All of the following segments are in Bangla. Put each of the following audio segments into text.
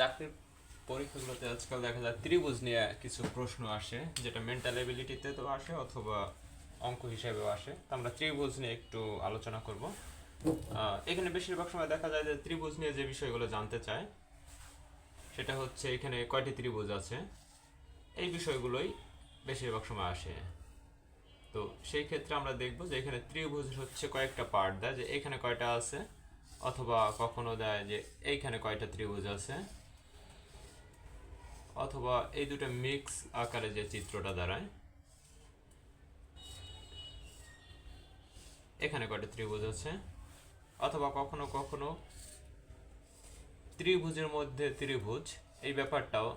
চাকরির পরীক্ষাগুলোতে আজকাল দেখা যায় ত্রিভুজ নিয়ে কিছু প্রশ্ন আসে, যেটা মেন্টাল এবিলিটিতে তো আসে অথবা অঙ্ক হিসেবেও আসে। তো আমরা ত্রিভুজ নিয়ে একটু আলোচনা করব। এখানে বেশিরভাগ সময় দেখা যায় যে ত্রিভুজ নিয়ে যে বিষয়গুলো জানতে চায়, সেটা হচ্ছে এখানে কয়টি ত্রিভুজ আছে, এই বিষয়গুলোই বেশিরভাগ সময় আসে। তো সেই ক্ষেত্রে আমরা দেখব যে এখানে ত্রিভুজ হচ্ছে কয়েকটা পার্ট দেয়, যে এখানে কয়টা আছে অথবা কখনো দেয় যে এইখানে কয়টা ত্রিভুজ আছে। অথবা এই দুটো মিক্স আকারে যে চিত্রটা দাঁড়ায়, এখানে কয়টা ত্রিভুজ আছে? অথবা কখনো কখনো ত্রিভুজের মধ্যে ত্রিভুজ, এই ব্যাপারটাও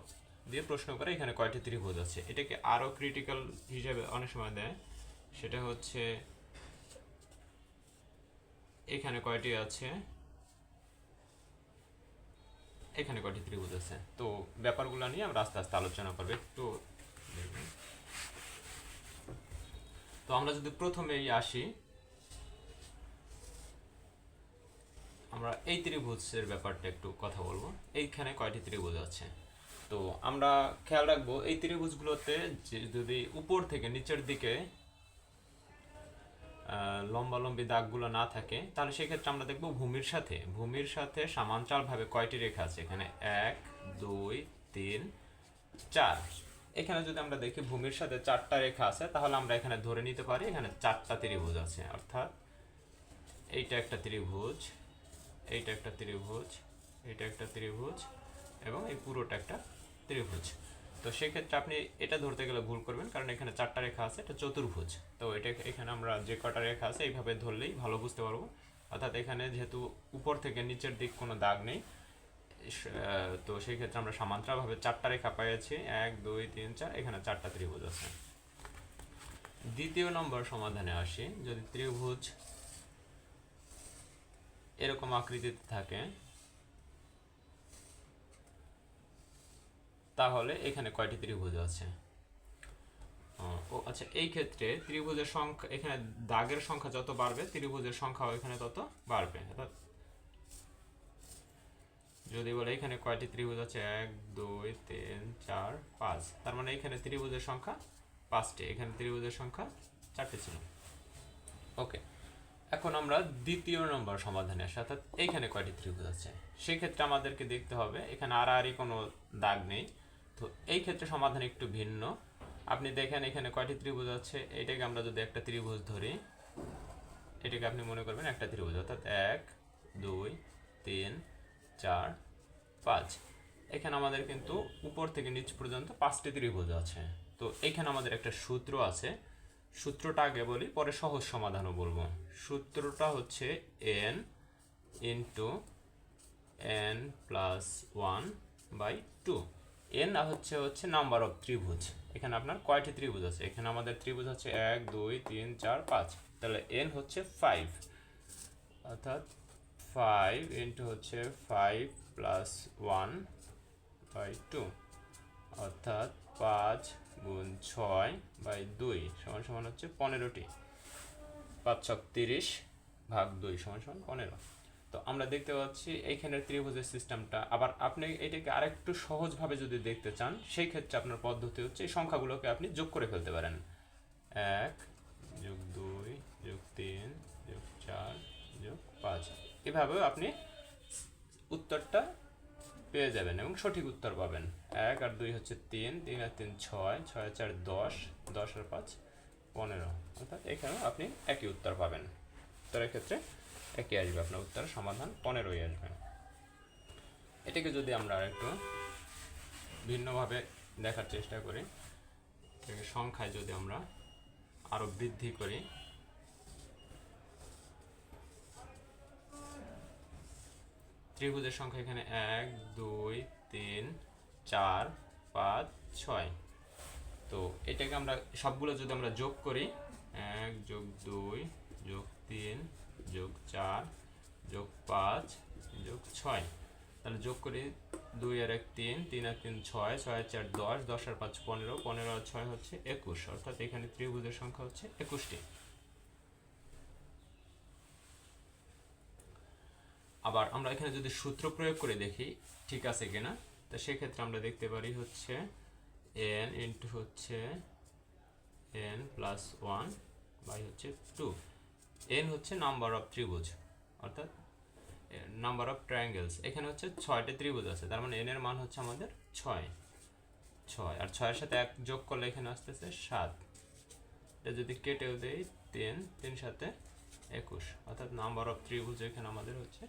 দিয়ে প্রশ্ন করে এখানে কয়টি ত্রিভুজ আছে। এটাকে আরও ক্রিটিক্যাল হিসেবে অনেক সময় দেয়। সেটা হচ্ছে, এখানে কয়টি আছে? এখানে কয়টি ত্রিভুজ আছে? তো ব্যাপারগুলো নিয়ে আমরা আস্তে আস্তে আলোচনা করব, একটু তো আমরা যদি প্রথমেই আসি, আমরা এই ত্রিভুজের ব্যাপারটা একটু কথা বলব। এইখানে কয়টি ত্রিভুজ আছে? তো আমরা খেয়াল রাখব, এই ত্রিভুজগুলোতে যদি উপর থেকে নিচের দিকে আহ, লম্বালম্বি দাগগুলো না থাকে তাহলে সেক্ষেত্রে আমরা দেখব ভূমির সাথে। ভূমির সাথে সমান্তরালভাবে কয়টি রেখা আছে? এখানে এক দুই তিন চার। এখানে যদি আমরা দেখি ভূমির সাথে চারটা রেখা আছে তাহলে আমরা এখানে ধরে নিতে পারি এখানে চারটা ত্রিভুজ আছে। অর্থাৎ এইটা একটা ত্রিভুজ এইটা একটা ত্রিভুজ এইটা একটা ত্রিভুজ এবং এই পুরোটা একটা ত্রিভুজ। তো সেক্ষেত্রে আপনি এটা ধরতে গেলে ভুল করবেন, কারণ এখানে চারটা রেখা আছে, এটা চতুর্ভুজ। তো এটা এখানে আমরা যে কটা রেখা আছে, এইভাবে ধরলেই ভালো বুঝতে পারব। অর্থাৎ এখানে যেহেতু উপর থেকে নিচের দিক কোনো দাগ নেই তো সেই ক্ষেত্রে আমরা সমান্তরালভাবে চারটা রেখা পেয়েছি। এক, দুই, তিন, চার, এখানে চারটা ত্রিভুজ আছে। দ্বিতীয় নম্বর সমাধানে আসি। যদি ত্রিভুজ এরকম আকৃতিতে থাকে তাহলে এখানে কয়টি ত্রিভুজ আছে? ও আচ্ছা এই ক্ষেত্রে ত্রিভুজের সংখ্যা, এখানে দাগের সংখ্যা যত বাড়বে, ত্রিভুজের সংখ্যাও এখানে তত বাড়বে। যদি বলে এখানে কয়টি ত্রিভুজ আছে? এক, দুই, তিন, চার, পাঁচ। তার মানে এখানে ত্রিভুজের সংখ্যা পাঁচটি, এখানে ত্রিভুজের সংখ্যা চারটি ছিল। ওকে, এখন আমরা দ্বিতীয় নম্বর সমাধানে আসি। অর্থাৎ এইখানে কয়টি ত্রিভুজ আছে? সেই ক্ষেত্রে আমাদেরকে দেখতে হবে, এখানে আড়াআড়ি কোনো দাগ নেই। তো এই ক্ষেত্রে সমাধান একটু ভিন্ন। আপনি দেখেন এখানে কয়টি ত্রিভুজ আছে? এটাকে আমরা যদি একটা ত্রিভুজ ধরি, এটাকে আপনি মনে করবেন একটা ত্রিভুজ, অর্থাৎ এক, দুই, তিন, চার, পাঁচ। এখানে আমাদের কিন্তু উপর থেকে নিচ পর্যন্ত পাঁচটি ত্রিভুজ আছে। তো এখানে আমাদের একটা সূত্র আছে। সূত্রটা আগে বলি, পরে সহজ সমাধানও বলব। সূত্রটা হচ্ছে N into N plus one by two N হচ্ছে হচ্ছে নাম্বার অফ ত্রিভুজ। এখানে আপনার কয়টি ত্রিভুজ আছে? এখানে আমাদের ত্রিভুজ হচ্ছে এক, দুই, তিন, চার, পাঁচ। তাহলে এন হচ্ছে ফাইভ অর্থাৎ ফাইভ ইন্টু হচ্ছে five plus one by two অর্থাৎ পাঁচ গুণ ছয় বাই দুই সমান সমান হচ্ছে পনেরোটি। পাঁচ ছক তিরিশ ভাগ দুই সমান সমান পনেরো। তো আমরা দেখতে পাচ্ছি এইখানের ত্রিভুজের সিস্টেমটা আবার আপনি এটাকে আরেকটু সহজভাবে যদি দেখতে চান, সেই ক্ষেত্রে আপনার পদ্ধতি হচ্ছে এই সংখ্যাগুলোকে আপনি যোগ করে ফেলতে পারেন। এক যোগ দুই যোগ তিন যোগ চার যোগ পাঁচ। এভাবেও আপনি উত্তরটা পেয়ে যাবেন এবং সঠিক উত্তর পাবেন। এক আর দুই হচ্ছে তিন তিন আর তিন ছয় ছয় চার দশ দশ আর পাঁচ পনেরো। অর্থাৎ এখানেও আপনি একই উত্তর পাবেন। উত্তরের ক্ষেত্রে একই আসবে আপনার উত্তর, সমাধান পনেরোই আসবে। এটাকে যদি আমরা একটু ভিন্নভাবে দেখার চেষ্টা করি, এটাকে সংখ্যায় যদি আমরা আরও বৃদ্ধি করি, ত্রিভুজের সংখ্যা এখানে এক, দুই, তিন, চার, পাঁচ, ছয়। তো এটাকে আমরা সবগুলো যদি আমরা যোগ করি, এক যোগ দুই যোগ তিন যোগ চার, যোগ পাঁচ, যোগ ছয়। তাহলে যোগ করি দুই আর এক তিন তিন আর তিন ছয় ছয় আর চার দশ দশ আর পাঁচ পনেরো পনেরো আর ছয় হচ্ছে একুশ। অর্থাৎ এখানে ত্রিভুজের সংখ্যা হচ্ছে একুশটি। আবার আমরা এখানে যদি সূত্র প্রয়োগ করে দেখি, ঠিক আছে কিনা? তো সেক্ষেত্রে আমরা দেখতে পারি হচ্ছে এন ইন্টু হচ্ছে এন প্লাস ওয়ান বাই হচ্ছে টু এন হচ্ছে নাম্বার অফ ত্রিভুজ, অর্থাৎ নাম্বার অফ ট্রায়াঙ্গেলস এখানে হচ্ছে ছয়টা ত্রিভুজ আছে, তার মানে এন এর মান হচ্ছে আমাদের ছয়। ছয়, আর ছয়ের সাথে এক যোগ করলে এখানে আসতেছে সাত। এটা যদি কেটেও দেই, তিন তিন সাথে একুশ। অর্থাৎ নাম্বার অফ ত্রিভুজ এখানে আমাদের হচ্ছে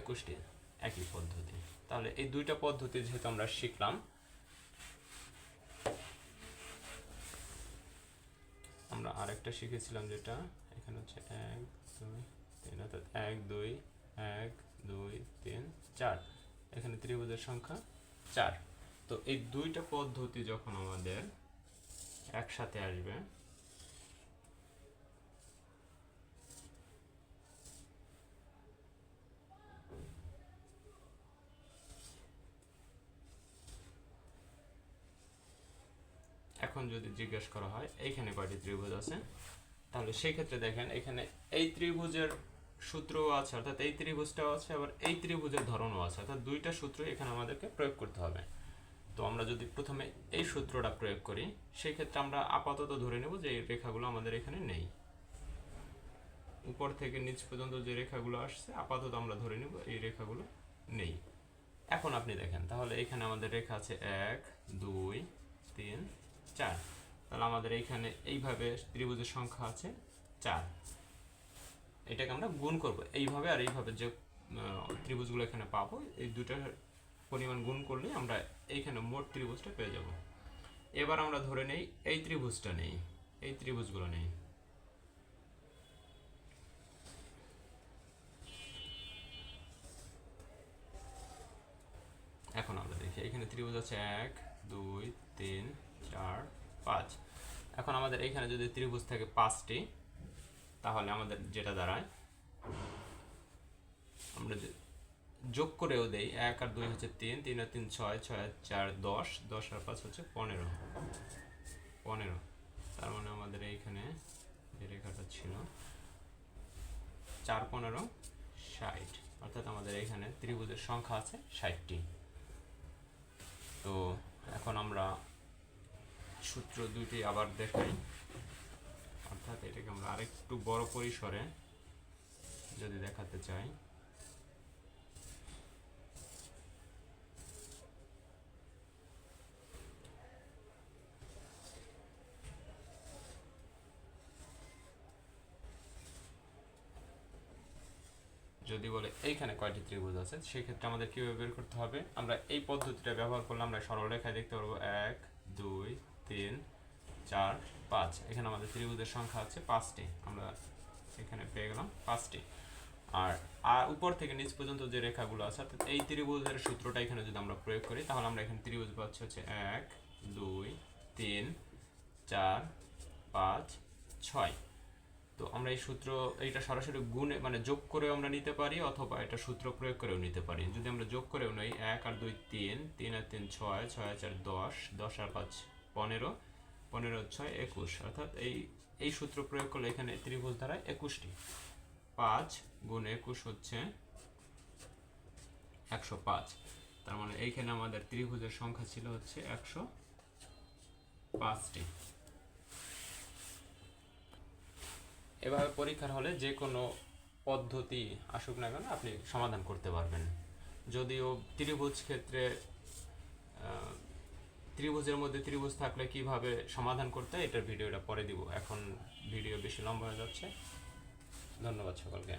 একুশটি, একই পদ্ধতি। তাহলে এই দুইটা পদ্ধতি যেহেতু আমরা শিখলাম, আমরা আরেকটা শিখেছিলাম যেটা এখানে হচ্ছে এক, দুই, তিন, অর্থাৎ এক, দুই এক, দুই, তিন, চার। এখানে ত্রিভুজের সংখ্যা চার। তো এই দুইটা পদ্ধতি যখন আমাদের একসাথে আসবে, এখন যদি জিজ্ঞেস করা হয়, এইখানে কয়টি ত্রিভুজ আছে? তাহলে সেই ক্ষেত্রে দেখেন, এখানে এই ত্রিভুজের সূত্রও আছে, অর্থাৎ এই ত্রিভুজটাও আছে, আবার এই ত্রিভুজের ধরনও আছে, অর্থাৎ দুইটা সূত্র এখানে আমাদেরকে প্রয়োগ করতে হবে। তো আমরা যদি প্রথমে এই সূত্রটা প্রয়োগ করি সেই ক্ষেত্রে আমরা আপাতত ধরে নেব যে এই রেখাগুলো আমাদের এখানে নেই। উপর থেকে নিচ পর্যন্ত যে রেখাগুলো আসছে, আপাতত আমরা ধরে নেব এই রেখাগুলো নেই। এখন আপনি দেখেন, তাহলে এখানে আমাদের রেখা আছে এক, দুই, তিন, চার। তাহলে আমাদের এইখানে এইভাবে ত্রিভুজের সংখ্যা আছে চার। এটাকে আমরা গুণ করব। এইভাবে আর এইভাবে যে ত্রিভুজগুলো এখানে পাবো, এই দুটার পরিমাণ গুণ করলে আমরা এইখানে মোট ত্রিভুজটা পেয়ে যাব। এবার আমরা ধরে নেই, এই ত্রিভুজটা নেই, এই ত্রিভুজগুলো নেই। এখন আমরা দেখি, এখানে ত্রিভুজ আছে এক, দুই, তিন, চার পাঁচ। এখন আমাদের এখানে যদি ত্রিভুজ থাকে পাঁচটি, তাহলে আমাদের যেটা দাঁড়ায়, আমরা যোগ করেও দেই, এক আর দুই হচ্ছে তিন তিন আর তিন ছয় ছয় আর চার দশ দশ আর পাঁচ হচ্ছে পনেরো। পনেরো। তার মানে আমাদের এইখানে যে রেখাটা ছিল, চার, পনেরো, ষাট। অর্থাৎ আমাদের এখানে ত্রিভুজের সংখ্যা আছে ষাটটি। তো সূত্র দুইটি আবার দেখাই। অর্থাৎ এটাকে আমরা আরেকটু বড় পরিসরে যদি দেখাতে চাই। যদি বলে এইখানে কয়টি ত্রিভুজ আছে, সেক্ষেত্রে আমাদের কীভাবে বের করতে হবে? আমরা এই পদ্ধতিটা ব্যবহার করলে আমরা সরল রেখায় দেখতে পারব এক, দুই তিন, চার, পাঁচ। এখানে আমাদের ত্রিভুজের সংখ্যা আছে পাঁচটি। আমরা এখানে পেয়ে গেলাম পাঁচটি। আর আর উপর থেকে নিচ পর্যন্ত যে রেখাগুলো আছে, অর্থাৎ এই ত্রিভুজের সূত্রটা এখানে যদি আমরা প্রয়োগ করি, তাহলে আমরা এখানে ত্রিভুজ পাচ্ছি হচ্ছে এক, দুই, তিন, চার, পাঁচ, ছয়। তো আমরা এই সূত্র, এইটা সরাসরি গুণে মানে যোগ করেও আমরা নিতে পারি, অথবা এটা সূত্র প্রয়োগ করেও নিতে পারি। যদি আমরা যোগ করেও নিই, এক আর দুই তিন তিন আর তিন ছয় ছয় আর চার দশ দশ আর পাঁচ। পনেরো পনেরো, ছয়, একুশ। অর্থাৎ এই এই সূত্র প্রয়োগ করলে এখানে ত্রিভুজ দ্বারা একুশটি। পাঁচ গুণ একুশ হচ্ছে একশো পাঁচ। তার মানে এইখানে আমাদের ত্রিভুজের সংখ্যা ছিল হচ্ছে একশো পাঁচটি। এভাবে পরীক্ষার হলে যে কোনো পদ্ধতি আসুক না কেন, আপনি সমাধান করতে পারবেন। যদিও ত্রিভুজ ক্ষেত্রে ত্রিভুজের মধ্যে ত্রিভুজ থাকলে কীভাবে সমাধান করতে এটার ভিডিওটা পরে দিব। এখন ভিডিও বেশি লম্বা হয়ে যাচ্ছে। ধন্যবাদ সকলকে।